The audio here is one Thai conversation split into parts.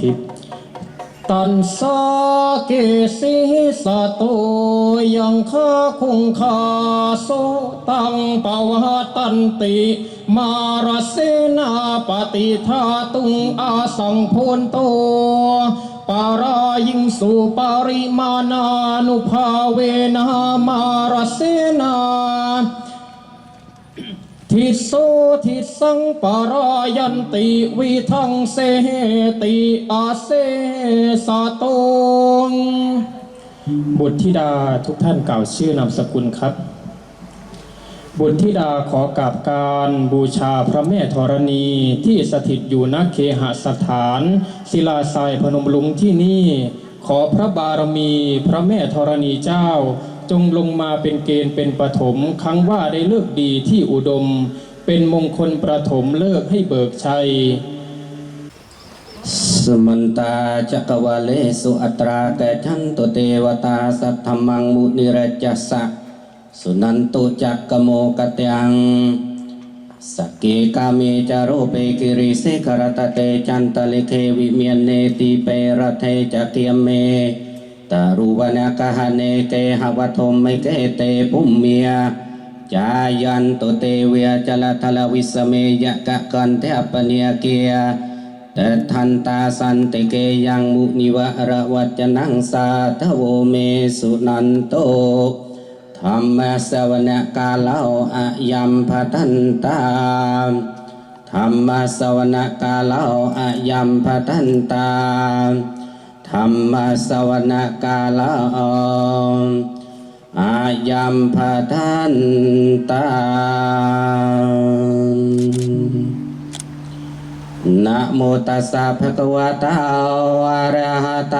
ทิพย์ตันสาเกสีสะโตยังคาคงคาโสตังปวะตันติ มารเสนาปฏิทาตุงอาสังโพนโตปารายิงสุปาริมานานุภาเวนะมารเส ทิโสทิสังปรายันติวิทังเสติอาเสสะตงบุตรธิดาทุกท่านกล่าวชื่อนามสกุลครับ บุตรธิดาขอกราบการบูชาพระแม่ธรณีที่สถิตอยู่ณเคหสถาน ศิลาทรายพนมลุงที่นี่ ขอพระบารมีพระแม่ธรณีเจ้า จงลงมาเป็นเกณฑ์เป็นปฐมครั้งว่าได้เลิกดีที่อุดม เป็นมงคลประถมเลิกให้เบิกชัย สมันตาจักวาเลสุอัตราแก่ฉันตุเทวตาสัทธมังมุนิรจจสสะสุนันตุจักกโมกตยังสกเกกาเมจารุเปกิริเสกรตเตจันตลิเควิเมียนเนติเปรเทจักเกียมเม ตารุวนาคหเนเกหวทมไมเกเตปุมเมียจายันตุเตเวียจลทลวิสเมยะกะกันเทปเนียเกียแต่ทันตาสันติเกยังมุนิวะระวัจนังสาทโวเมสุนันโตธรรมสวนกาลาอะยัมพัทันตาธรรมสวนกาลาอะยัมพัทันตา ธรรมสวนกาลาอายัมพัทันตานะโมตัสสะภะคะวะโตอะระหะโต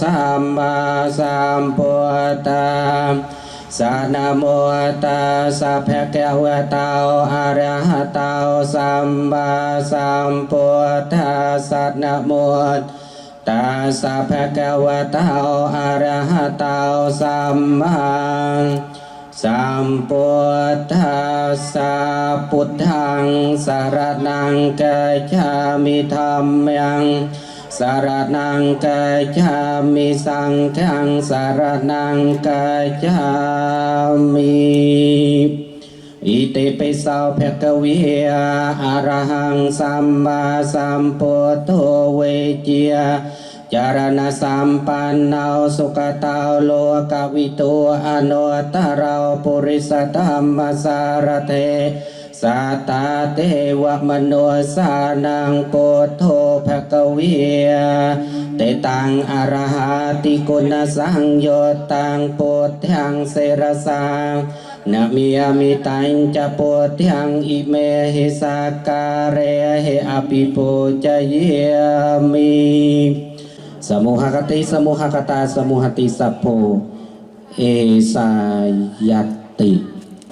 สัมมาสัมพุทธัสสะนะโมตัสสะภะคะวะโตอะระหะโตสัมมาสัมพุทธัสสะนะโมตัส ตาสะภะคะวะโตอะระหะโตสัมมาสัมพุทธัสสะพุทธังสารนังกัจฉามิธรรมยังสารนังกัจฉามิสังฆังสารนังกัจฉามิ อิติปิโสภะคะวิอะระหังสัมมาสัมพุทโธเวเจียจารณสัมปันโนสุขตาโลกวิตูอนุตตรเราปุริสธรรมสารเทสัตตาเทวมโนสานังปุทโธภะคะวิเตตังอรหาติกุณสังโยตังปุถทังเสรสัง นะมียมิตัญจะโปทังอิเมหิสาการะเหอภิปูจยมิสมุหคติสมุหคตาสมุหติสัพโพเอสายตติ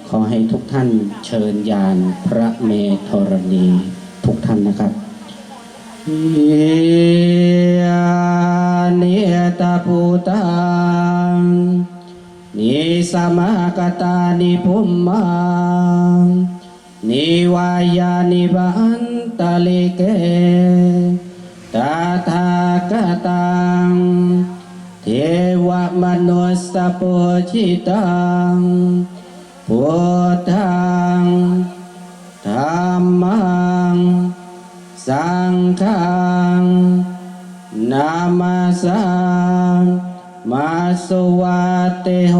ขอให้ทุกท่านเชิญยานพระเมธรณีทุกท่านนะครับยานิตาภูตัง นิสมากตานิพุมมังนิวายานิบันตะลิเกตาทากตังเทวมนุสสะปุชิตังพุทธังธรรมัง สังฆังนามาสัง มาสวัสเตโห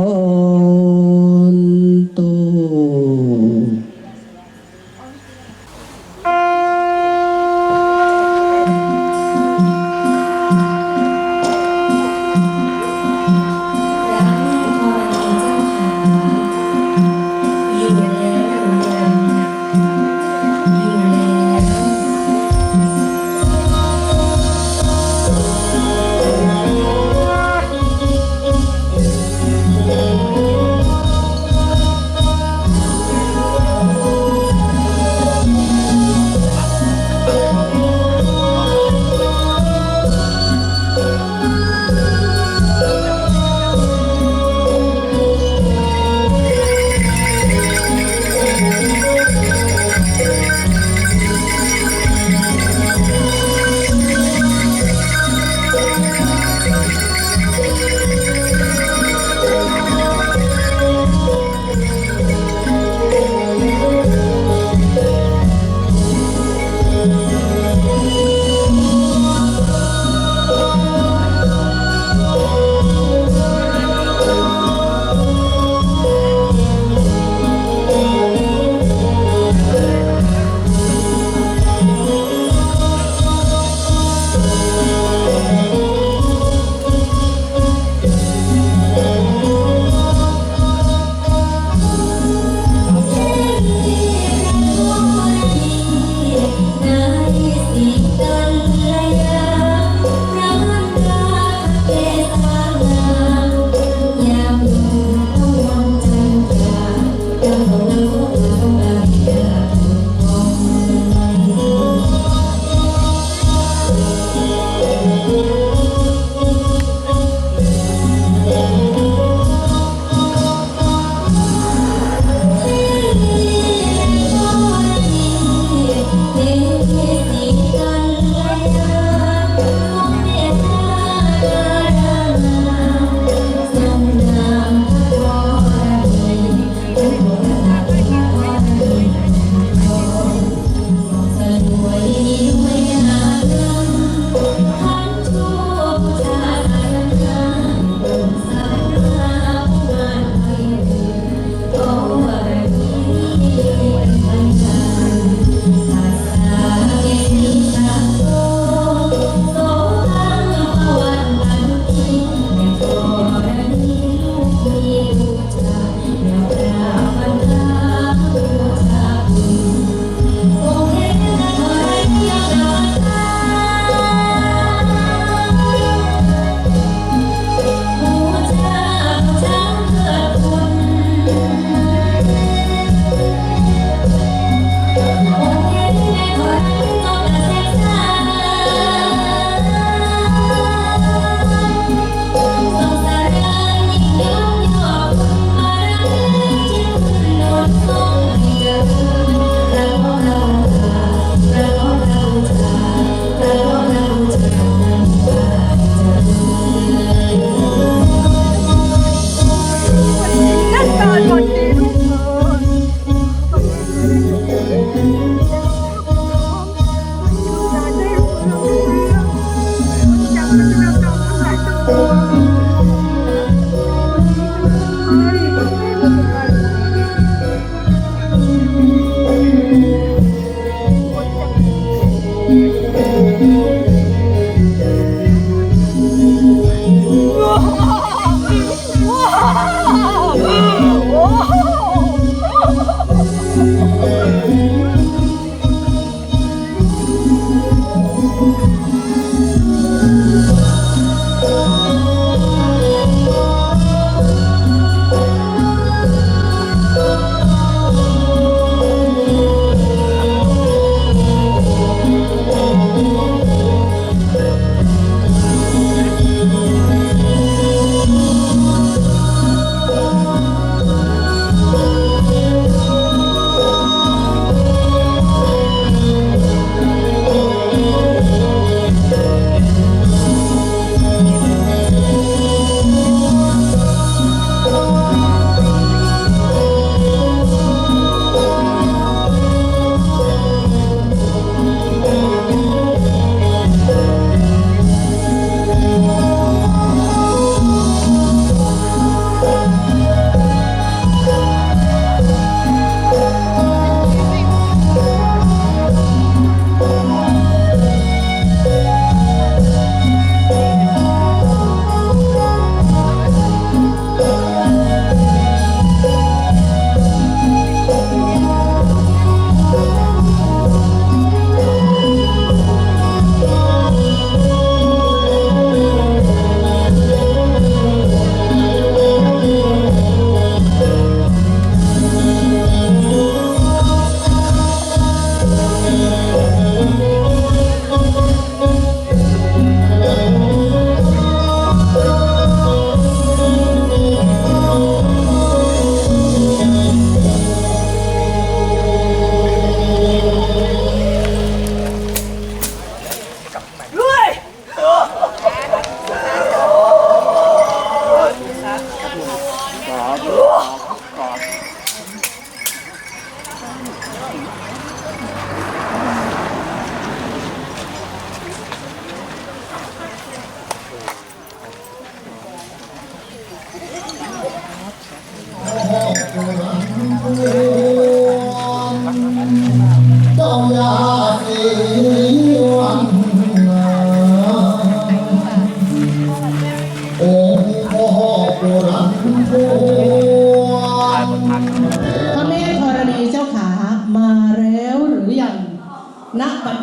Oh.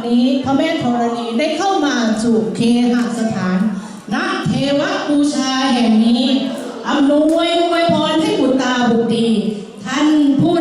นี้พระแม่ธรณีได้เข้ามาสู่เคหสถานณเทวกูชาแห่งนี้อำนวยอวยพรให้บุตรตาบุตรีท่านผู้